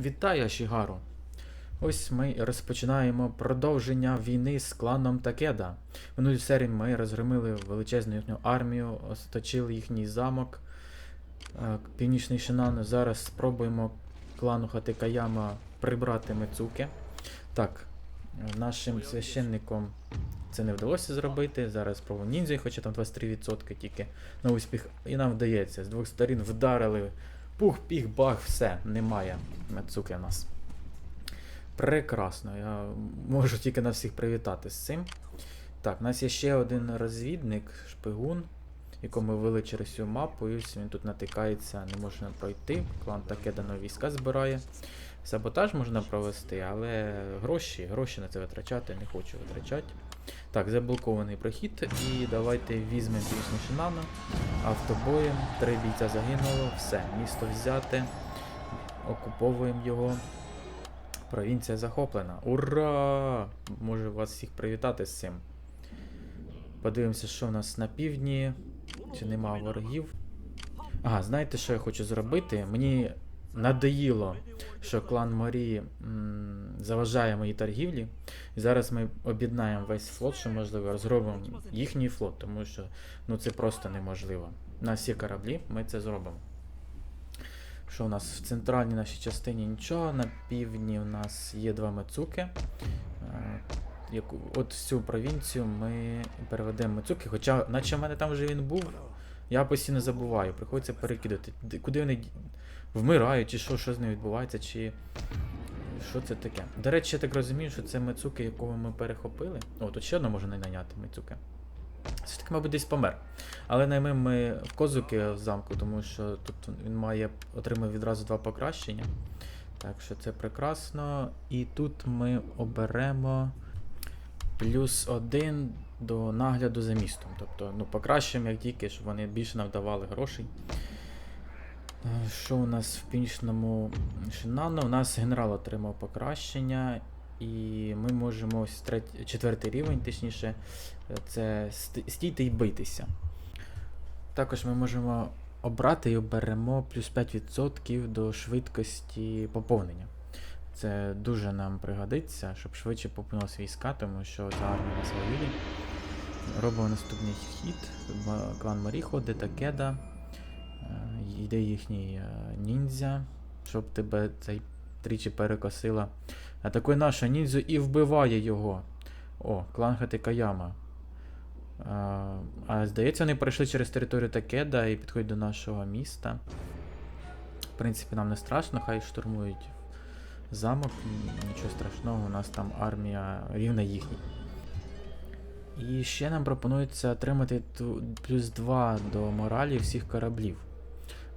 Вітаю, Ашігару! Ось ми розпочинаємо продовження війни з кланом Такеда. В минулій серії ми розгромили величезну їхню армію, осточили їхній замок, е, Північний Шинан. Зараз спробуємо клану Хатикаяма прибрати Мецуке. Так, нашим священником це не вдалося зробити. Зараз спробуємо ніндзя, хоча там 23% тільки на успіх. І нам вдається. З двох сторін вдарили. Пух, піх, бах, все, немає Мецуки в нас. Прекрасно, я можу тільки на всіх привітати з цим. Так, у нас є ще один розвідник, шпигун, якого ми вели через цю мапу, і він тут натикається, не можна пройти. Клан таке дано війська збирає. Саботаж можна провести, але гроші, гроші на це витрачати, не хочу витрачати. Так, заблокований прохід, і давайте візьмемо пісню Шинана автобоєм. Три бійця загинуло, все, місто взяте, окуповуємо його. Провінція захоплена. Ура! Можу вас всіх привітати з цим. Подивимося, що в нас на півдні. Чи нема ворогів. Ага, знаєте, що я хочу зробити? Мені надоїло, що клан Марії м, заважає моїй торгівлі. І зараз ми об'єднаємо весь флот, що можливо, розробимо їхній флот, тому що ну, це просто неможливо. Нас є кораблі, ми це зробимо. Що у нас в центральній нашій частині нічого, на півдні у нас є два мецуки. Е, От в цю провінцію ми переведемо мецуки, хоча, наче в мене там вже він був, я постійно забуваю, приходиться перекидати. Куди вони вмирають, чи що, що з ними відбувається, чи. Що це таке? До речі, я так розумію, що це мецуки, якого ми перехопили. О, тут ще одна можна найняти мецуки. Все таки, мабуть, десь помер. Але наймемо ми в козуки в замку, тому що тут він має отримав відразу два покращення. Так що це прекрасно. І тут ми оберемо плюс один до нагляду за містом. Тобто, ну, покращимо як тільки, щоб вони більше нам давали грошей. Е, Що у нас в північному Шинану? У нас генерал отримав покращення, і ми можемо четвертий рівень, точніше, це стійте і бийтеся. Також ми можемо обрати і оберемо плюс 5% до швидкості поповнення. Це дуже нам пригодиться, щоб швидше поповнилися війська, тому що ця армія нас воює. Робимо наступний хід. Клан Марі ходить, Такеда. Е, Йде їхній е, ніндзя, щоб тебе цей тричі перекосила. Атакує нашу ніндзю і вбиває його. О, клан Хатикаяма. А, а здається, вони пройшли через територію Такеда і підходять до нашого міста. В принципі, нам не страшно, хай штурмують замок, нічого страшного, у нас там армія рівна їхній. І ще нам пропонується отримати плюс 2 до моралі всіх кораблів.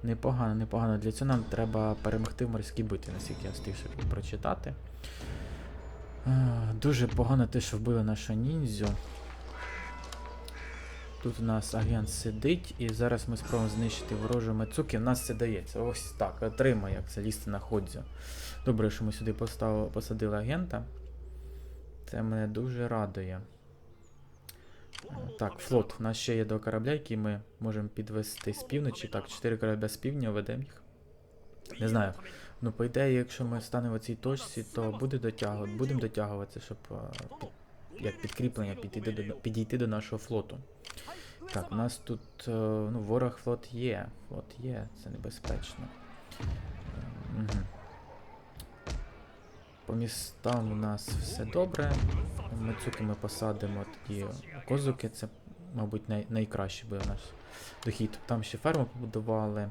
Непогано, непогано. Для цього нам треба перемогти в морській битві, наскільки я встиг прочитати. Дуже погано те, що вбили нашу ніндзю. Тут у нас агент сидить, і зараз ми спробуємо знищити ворожу Мецуки. У нас це дається. Ось так, отримай, як залізти на ходзю. Добре, що ми сюди поставили, посадили агента. Це мене дуже радує. Так, флот. У нас ще є два корабля, які ми можемо підвести з півночі. Так, чотири корабля з півдня, ведемо їх. Не знаю. Ну, по ідеї, якщо ми станемо в цій точці, то буде дотягувати, будемо дотягуватися, щоб як підкріплення підійти до, підійти до нашого флоту. Так, у нас тут е, ну, ворог флот є. Флот є, це небезпечно. Угу. По містам у нас все добре. Мацуки ми посадимо тоді козуки, це, мабуть, най, найкращий буде наш дохід. Там ще ферму побудували.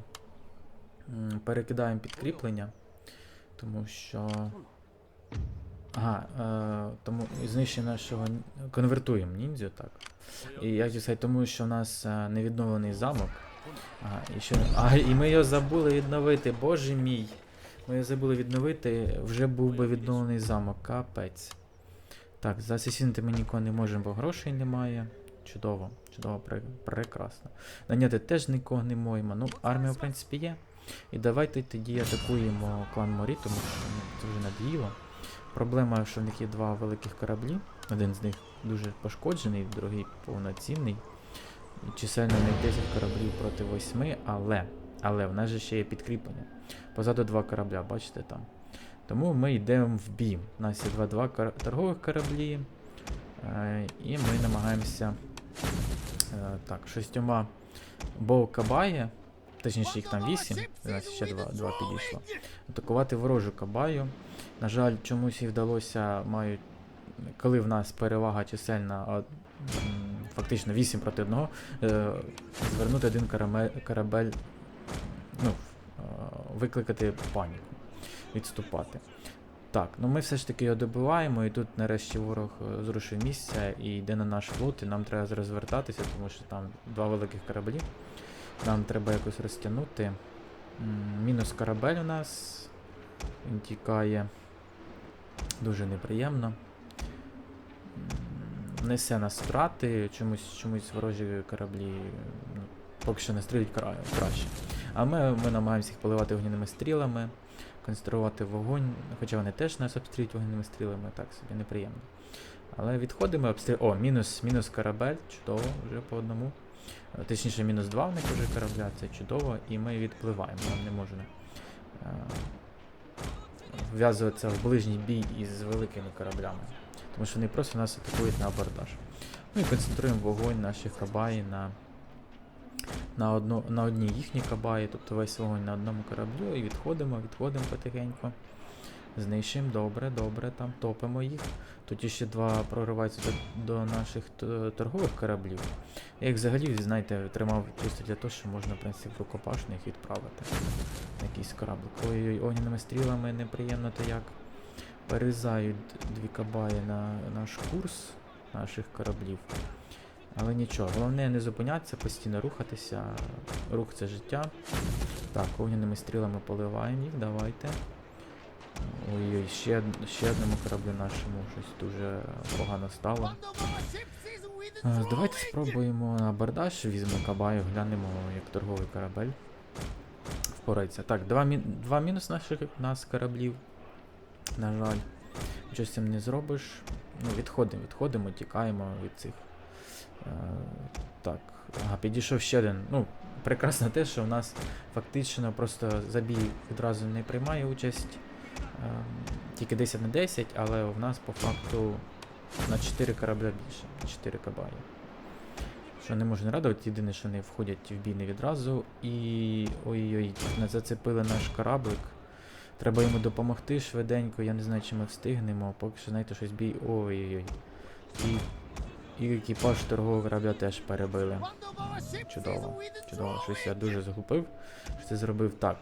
Перекидаємо підкріплення, тому що. Ага, е, тому знищення нашого конвертуємо ніндзю, так. І як сказати, тому що в нас е, невідновлений замок. Ага, і ще. А, і ми його забули відновити, боже мій. Ми забули відновити, вже був би відновлений замок, капець. Так, засісінити ми нікого не можемо, бо грошей немає. Чудово, чудово, прекрасно. Наняти теж нікого не можемо. Ну, армія, в принципі, є. І давайте тоді атакуємо клан Морі, тому що ну, це вже надоїло. Проблема, що в них є два великих кораблі. Один з них дуже пошкоджений, другий повноцінний. Чисельно них 10 кораблів проти 8, але. Але в нас же ще є підкріплення. Позаду два корабля, бачите там. Тому ми йдемо в бій. У нас є 2-2 кар- торгових кораблі. Е, і ми намагаємося е, так, шістьома Боу-Кабає, точніше їх там 8, у нас ще 2, 2 підійшло. Атакувати ворожу кабаю. На жаль, чомусь їй вдалося, мають, коли в нас перевага чисельна, а, фактично 8 проти 1, е, звернути один корабель, ну, е, викликати паніку, відступати. Так, ну ми все ж таки його добиваємо, і тут нарешті ворог е, зрушив місця і йде на наш флот, і нам треба розвертатися, тому що там два великих кораблі. Нам треба якось розтягнути. Мінус корабель у нас. Він тікає. Дуже неприємно. Несе нас втрати, чомусь, чомусь ворожі кораблі ну, поки що не стрілять кра- краще. А ми, ми намагаємося їх поливати вогняними стрілами, конструювати вогонь, хоча вони теж нас обстрілюють вогняними стрілами, так собі неприємно. Але відходимо, обстріл. О, мінус, мінус корабель, чудово, вже по одному. Е, Точніше, мінус два в них вже корабля, це чудово, і ми відпливаємо, нам не можна е, вв'язуватися в ближній бій із великими кораблями. Тому що вони просто нас атакують на абордаж. Ну і концентруємо вогонь наших кабаї на, на, одну, на одній їхній кабаї, тобто весь вогонь на одному кораблю, і відходимо, відходимо потихеньку. Знищуємо, добре, добре, там топимо їх. Тут ще два прориваються до, до наших торгових кораблів. Я їх взагалі, знаєте, тримав чисто для того, що можна, в принципі, в рукопашних відправити якийсь кораблик. Ой-ой, огняними стрілами неприємно то як. Перерізають дві кабаї на наш курс наших кораблів. Але нічого, головне не зупинятися, постійно рухатися. Рух це життя. Так, огняними стрілами поливаємо їх, давайте. Ой-ой, ще, ще одному кораблю нашому щось дуже погано стало. Давайте спробуємо на абордаж, візьмемо кабаю, глянемо, як торговий корабель впорається. Так, два, мі... два мінус наших нас кораблів. На жаль. З цим не зробиш. Ну, відходимо, відходимо, тікаємо від цих. Е, так, ага, підійшов ще один. Ну, прекрасно те, що в нас фактично просто забій відразу не приймає участь. Ем, тільки 10 на 10, але в нас по факту на 4 корабля більше, на 4 кабаї. Що не можу не радувати, єдине, що вони входять в бій не відразу. І. Ой-ой, не зацепили наш кораблик. Треба йому допомогти швиденько, я не знаю, чи ми встигнемо, поки що, знаєте, щось бій. Ой-ой-ой. І екіпаж торгового корабля теж перебили. Чудово, чудово, щось я дуже загубив, що це зробив так.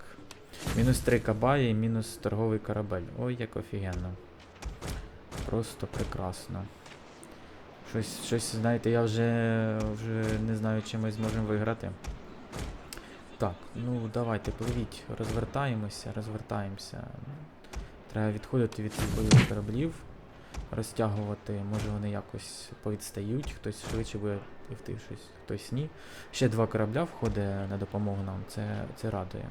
Мінус 3 кабаї, мінус торговий корабель. Ой, як офігенно. Просто прекрасно. Щось, щось, знаєте, я вже, вже не знаю, чи ми зможемо виграти. Так, ну давайте, пливіть, розвертаємося, розвертаємося. Треба відходити від бойових кораблів, розтягувати, може вони якось повідстають, хтось швидше буде пливти щось, хтось ні. Ще два корабля входить на допомогу нам, це, це радує.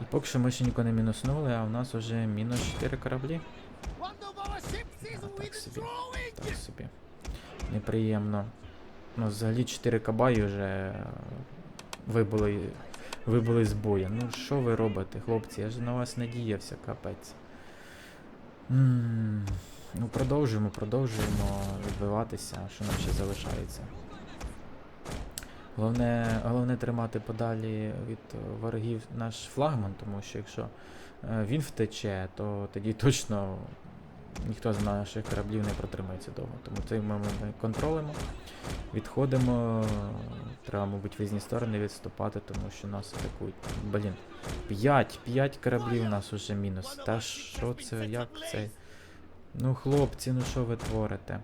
І поки що ми ще нікого не мінуснули, а в нас вже мінус 4 кораблі. А, так собі. Так собі. Неприємно. Ну, взагалі 4 кабаї вже вибули, вибули з бою. Ну що ви робите, хлопці? Я ж на вас надіявся, капець. Ну, продовжуємо, продовжуємо відбиватися, що нам ще залишається. Головне, головне тримати подалі від ворогів наш флагман, тому що якщо е, він втече, то тоді точно ніхто з наших кораблів не протримається довго. Тому цей момент ми контролимо, відходимо. Треба, мабуть, в різні сторони відступати, тому що нас атакують. Блін, 5, 5 кораблів у нас уже мінус. Та що це, як це? Ну, хлопці, ну що ви творите?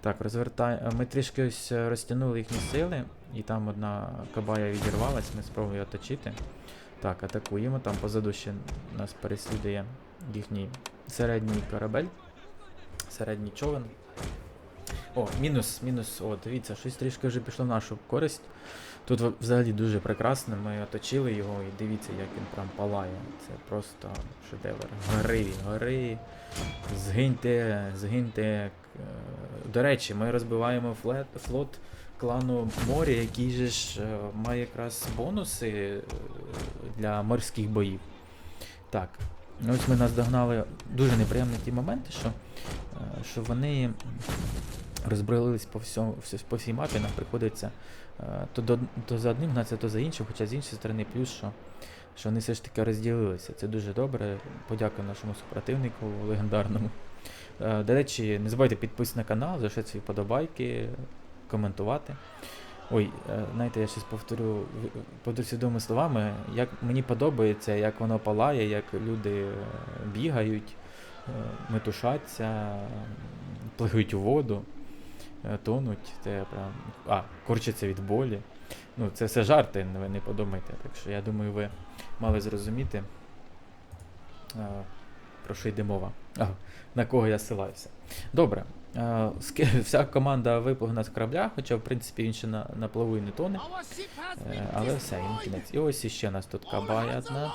Так, розвертай. Ми трішки ось е, розтягнули їхні сили, і там одна кабая відірвалась, ми спробуємо оточити. Так, атакуємо, там позаду ще нас переслідує їхній середній корабель. Середній човен. О, мінус, мінус. О, дивіться, щось трішки вже пішло в нашу користь. Тут взагалі дуже прекрасно. Ми оточили його і дивіться, як він прям палає. Це просто шедевр. Гори, гори. Згиньте, згиньте. Е, До речі, ми розбиваємо флет, флот клану моря, який же ж е, має якраз бонуси е, для морських боїв. Так, Ну, Ось ми наздогнали дуже неприємні ті моменти, що, що вони розбрелились по, всьому, по всій мапі, нам приходиться е, то, до, то за одним гнатися, то за іншим, хоча з іншої сторони плюс, що, що вони все ж таки розділилися. Це дуже добре. Подякую нашому супротивнику легендарному. Е, До речі, не забувайте підписатися на канал, залишати свої вподобайки, коментувати. Ой, е, знаєте, я щось повторю свідомими словами. Як мені подобається, як воно палає, як люди бігають, метушаться, м, пливуть у воду, тонуть, це прям. А, корчаться від болі. Ну, це все жарти, ви не подумайте. Так що я думаю, ви мали зрозуміти, е, про що йде мова. А, на кого я силаюся. Добре. е, Вся команда виплигна з корабля, хоча, в принципі, він ще на, на плаву і не тоне. Е, Але все, їм кінець. І ось іще нас тут кабая одна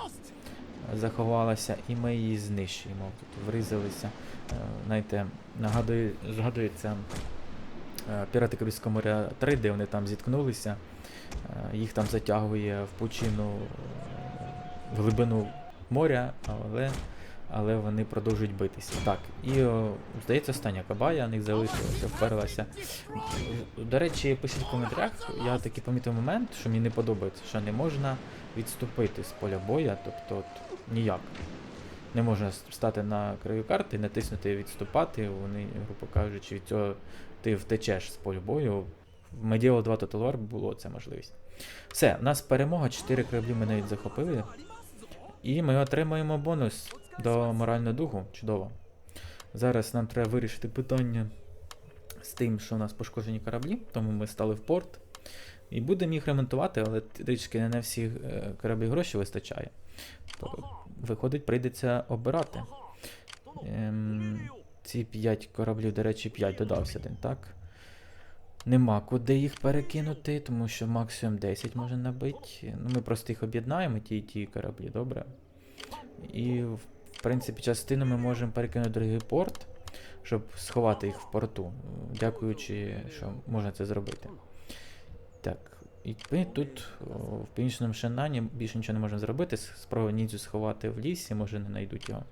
заховалася, і ми її знищуємо. Тут вризалися. Е, Знаєте, нагадує, згадується е, Пірати Карибського моря 3, де вони там зіткнулися. Е, Їх там затягує в пучину е, в глибину моря, але, але вони продовжують битися. Так, і здається, остання кабая, них залишилася, вперлася. До речі, пишіть в коментарях, я такий помітив момент, що мені не подобається, що не можна відступити з поля боя, тобто от, ніяк. Не можна стати на краю карти, натиснути відступати, вони, грубо кажучи, від цього ти втечеш з поля бою. В Medieval 2 Total War було це можливість. Все, у нас перемога, 4 кораблі ми навіть захопили. І ми отримаємо бонус до морального духу. Чудово. Зараз нам треба вирішити питання з тим, що у нас пошкоджені кораблі, тому ми стали в порт. І будемо їх ремонтувати, але трішки не на всі е, кораблі гроші вистачає. То, виходить, прийдеться обирати. Ем, ці 5 кораблів, до речі, 5 додався один, так? Нема куди їх перекинути, тому що максимум 10 може набити. Ну, ми просто їх об'єднаємо, ті і ті кораблі, добре. І, в принципі, частину ми можемо перекинути в другий порт, щоб сховати їх в порту, дякуючи, що можна це зробити. Так, і ми тут в північному Шенані більше нічого не можемо зробити. с- Спробуємо ніндзю сховати в лісі, може не знайдуть його.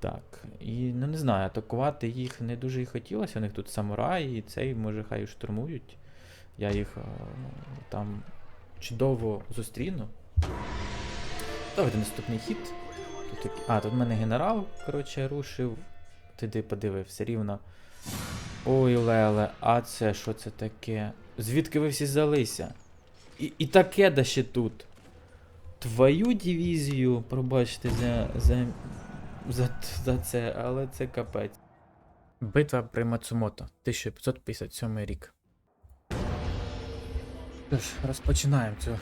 Так, і ну не знаю, атакувати їх не дуже і хотілося. У них тут самураї, і цей, може, хай штурмують. Я їх е, там чудово зустріну. Давайте наступний хід. Тут, а, тут в мене генерал, коротше, рушив. Туди подивився рівно. Ой, Леле, а це що це таке? Звідки ви всі взялися? І, і таке да ще тут. Твою дивізію, пробачте за, за, за, за це, але це капець. Битва при Мацумото, 1557 рік. Тож, розпочинаємо цю е,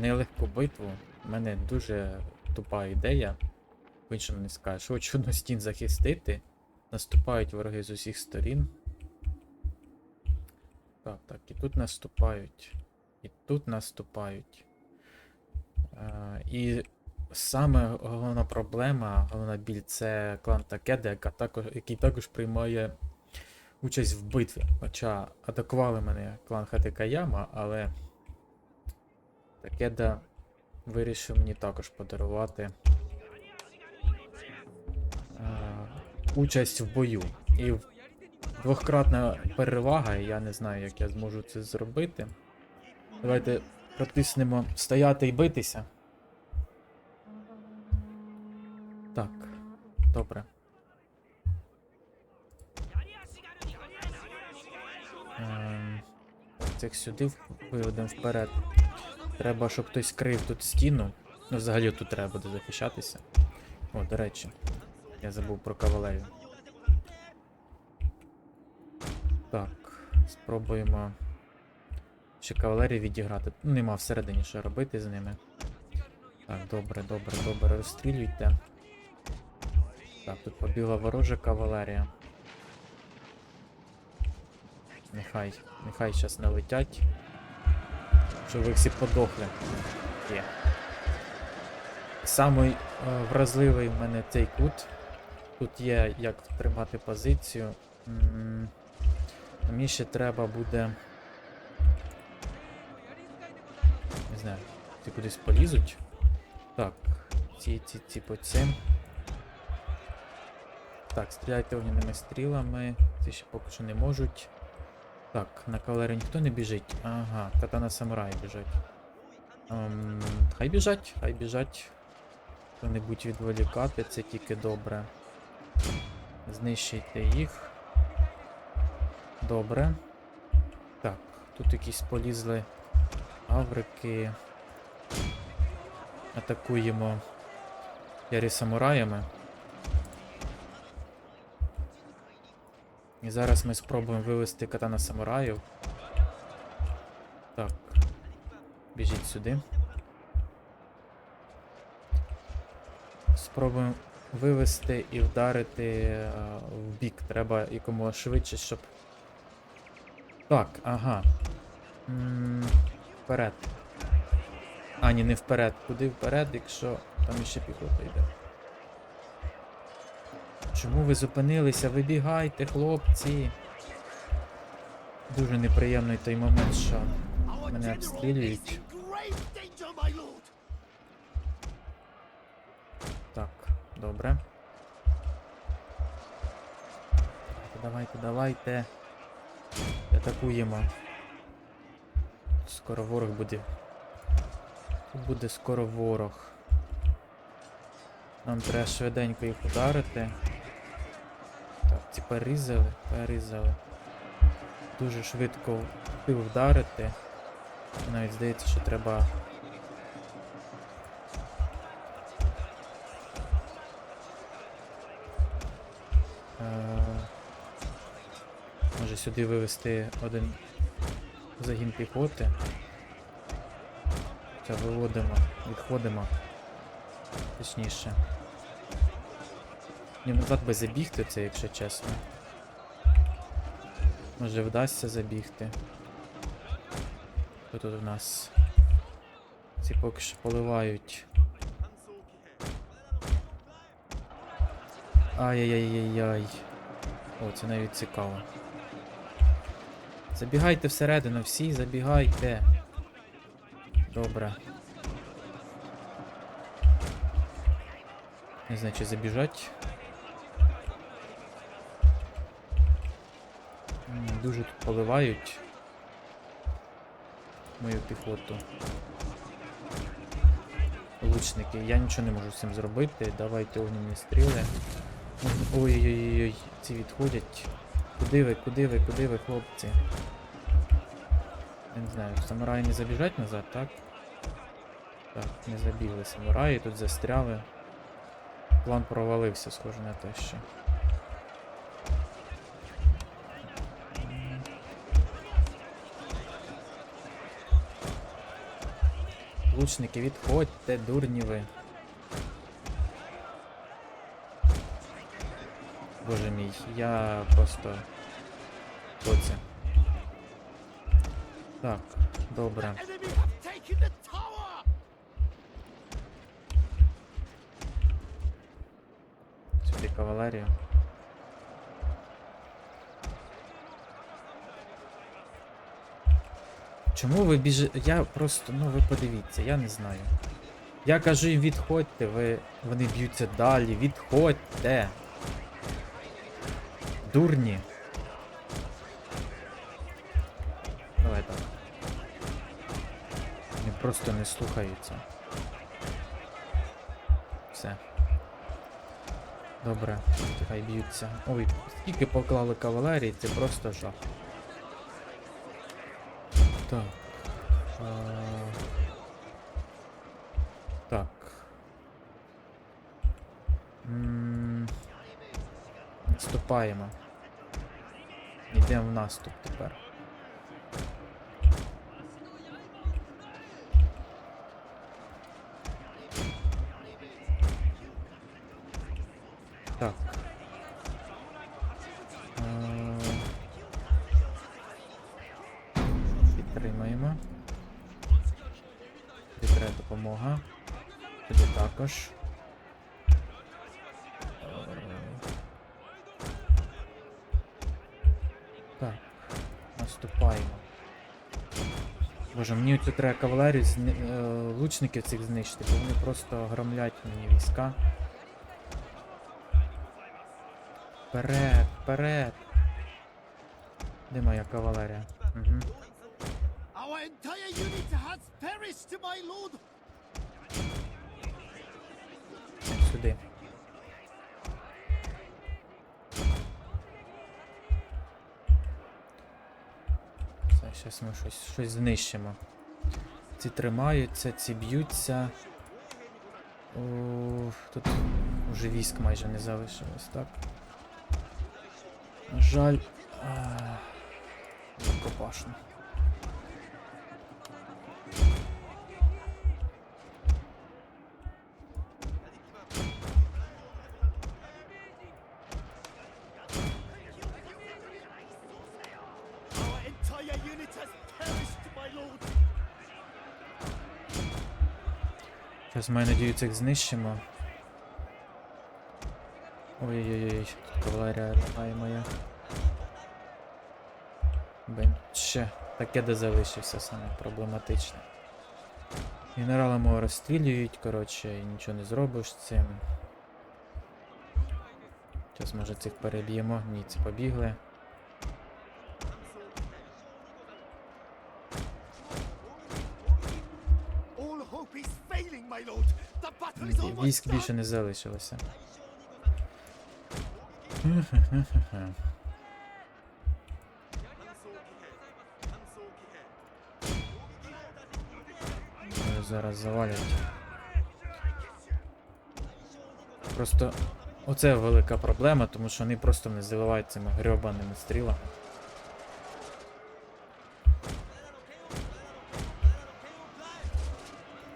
нелегку битву. У мене дуже тупа ідея. По-іншому не скажеш. Хочу одну стін захистити. Наступають вороги з усіх сторін. Так, так, і тут наступають. І тут наступають. Е, і саме головна проблема, головна біль це клан Такеда, яка також, який також приймає участь в битві. Хоча атакували мене клан Хатикаяма, але Такеда вирішив мені також подарувати е, участь в бою. І двохкратна перевага, я не знаю, як я зможу це зробити. Давайте протиснемо стояти і битися. Так, добре. Ем, цих сюди виведемо вперед. Треба, щоб хтось крив тут стіну. Ну, взагалі тут треба буде захищатися. О, до речі, я забув про кавалерію. Так, спробуємо ще кавалерію відіграти. Ну, нема всередині що робити з ними. Так, добре, добре, добре, розстрілюйте. Так, тут побігла ворожа кавалерія. Нехай, нехай зараз налетять. Щоб ви всі подохли. Є. Самий е, вразливий в мене цей кут. Тут є як тримати позицію. Мені ще треба буде. Не знаю, ці кудись полізуть. Так, ці, ці, ці по цим. Так, стріляйте огняними стрілами. Ці ще поки що не можуть. Так, на кавалерію ніхто не біжить. Ага, катана самурай біжать. Ем, хай біжать, хай біжать. Хто-небудь відволікати, це тільки добре. Знищуйте їх. Добре. Так, тут якісь полізли аврики. Атакуємо ярі самураями. І зараз ми спробуємо вивести катана самураїв. Так. Біжіть сюди. Спробуємо вивести і вдарити е, в бік. Треба якомога швидше, щоб. Так, ага. М, Вперед. А, ні, не вперед. Куди вперед, якщо там іще піхота йде. Чому ви зупинилися? Вибігайте, хлопці. Дуже неприємний той момент, що мене обстрілюють. Так, добре. Давайте, давайте. Атакуємо. Скоро ворог буде. Тут буде скоро ворог. Нам треба швиденько їх ударити. Так, ці перерізали, перерізали. Дуже швидко встиг вдарити. Навіть здається, що треба. Е, Може сюди вивести один загін піхоти. Хоча виводимо, відходимо. Точніше. Ні, назад би забігти це, якщо чесно. Може вдасться забігти. Що тут у нас? Ці поки що поливають. Ай-яй-яй-яй-яй. О, це навіть цікаво. Забігайте всередину, всі забігайте. Добре. Не знаю, чи забіжать. Дуже тут поливають мою піхоту. Лучники, я нічого не можу з цим зробити. Давайте огненні стріли. Ой-ой-ой, ці відходять. Куди ви, куди ви, куди ви, хлопці? Я не знаю, самураї не забіжать назад, так? Так, не забігли самураї, тут застряли. План провалився, схоже на те, що. Лучники, відходьте, дурні ви. Боже мій, я просто. Хто це? Так, добре. Сюди кавалерію. Чому ви біжите? Я просто, ну ви подивіться, я не знаю. Я кажу їм відходьте, ви. Вони б'ються далі, відходьте. Дурні. Давай так. Вони просто не слухаються. Все. Добре, хай б'ються. Ой, скільки поклали кавалерії, це просто жах. Так. А... Так. Наступаємо. Йдемо в наступ тепер. Також. Е, Так, наступаємо. Боже, мені цю треба кавалерію, зни... е, лучників цих знищити, бо вони просто громлять мені війська. Вперед, вперед. Де моя кавалерія? Угу. Сюди. Зараз ми щось, щось знищимо. Ці тримаються, ці б'ються. О, тут вже військ майже не залишилось, так? На жаль. Копашно. Зараз маю надію цих знищимо. Ой-ой-ой, кавалерія лягає моя. Бен, ще таке де залишився саме проблематичне. Генерала мого розстрілюють, коротше, і нічого не зробиш з цим. Зараз може цих переб'ємо. Ні, ці побігли. Військ більше не залишилося. Зараз завалять. Просто оце велика проблема, тому що вони просто не заливають цими грьобаними стрілами.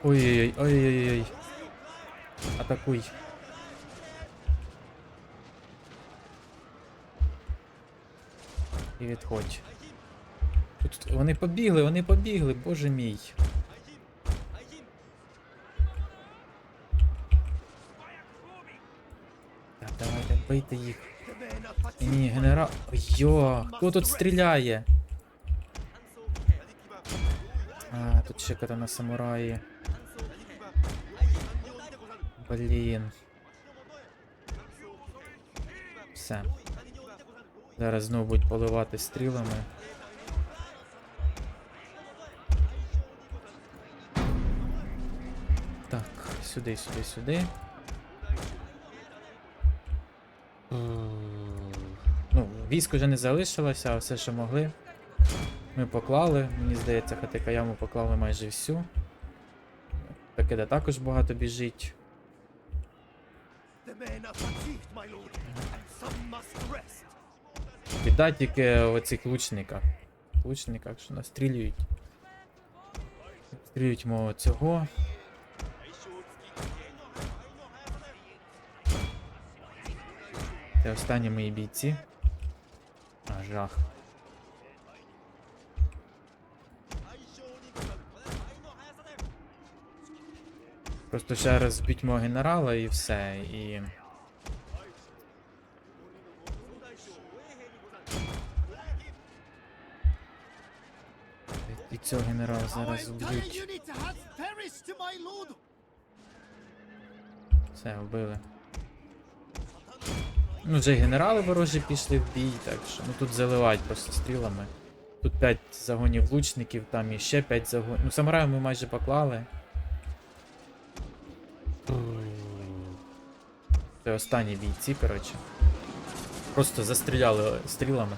Ой-ой-ой, ой-ой-ой. Атакуй. І відходь. Тут вони побігли, вони побігли, боже мій. Так, давайте, бийте їх. Ні, генерал. Йо, хто тут стріляє? А, тут ще катана самураї. Блін. Все. Зараз знову будуть поливати стрілами. Так, сюди, сюди, сюди. Ну, військ вже не залишилося, а все, що могли. Ми поклали. Мені здається, Хатикаяму поклали майже всю. Такида також багато біжить. Біда тільки в оцих лучниках. Лучниках, що настрілюють. Стрілюють мого цього. Це останні мої бійці. А, жах. Просто ще раз збить мого генерала і все, і. Цього генерала зараз вб'ють. Все, вбили. Ну, вже генерали ворожі пішли в бій, так що ну тут заливають просто стрілами. Тут 5 загонів лучників, там і ще 5 загонів. Ну, самураїв ми майже поклали. Це останні бійці, коротше. Просто застріляли стрілами.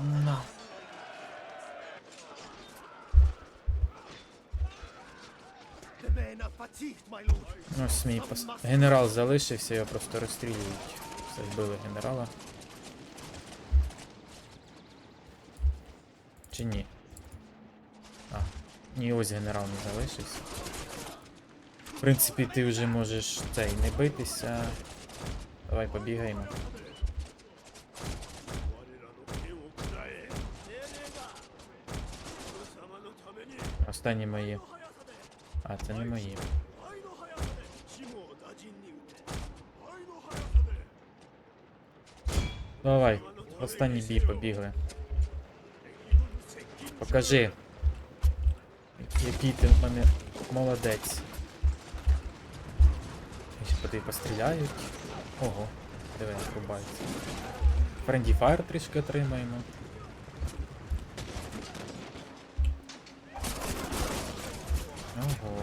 На. Ось мій пос... генерал залишився, його просто розстрілюють. Все вбили генерала. Чи ні? А, ні, ось генерал не залишився. В принципі, ти вже можеш цей не битися. Давай побігаємо. Останні мої. А, це не мої. Давай, останній бій побігли. Покажи. Який ти в мене молодець. Ще по постріляють. Ого, диви, рубається. Френді фаєр трішки отримаємо. Ого.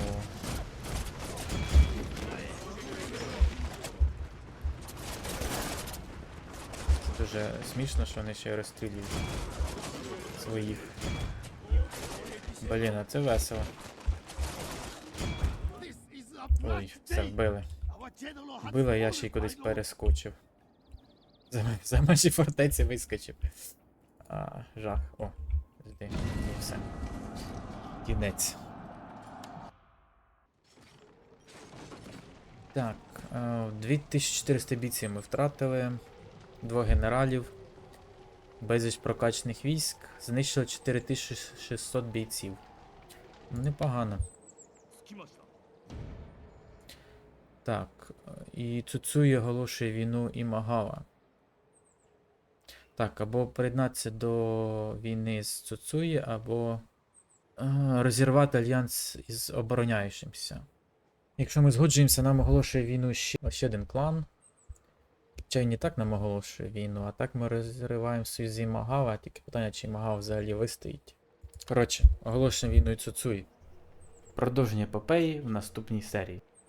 Дуже смішно, що вони ще розстрілюють своїх. Блін, а це весело. Ой, все вбили. Вбили, я ще й кудись перескочив. За, за межі фортеці вискочив. А, жах. О, жди. І все. Кінець. Так, е, 2400 бійців ми втратили. Двох генералів. Безліч прокачних військ. Знищили 4600 бійців. Ну, непогано. Так, і Цуцуї оголошує війну і магава. Так, або приєднатися до війни з Цуцуї, або е, розірвати альянс із обороняючимся. Якщо ми згоджуємося, нам оголошує війну ще, ще один клан. Хоча він не так нам оголошує війну, а так ми розриваємо союз з Магава, тільки питання, чи Магав взагалі вистоїть. Коротше, оголошуємо війну і Цуцуї. Продовження епопеї в наступній серії.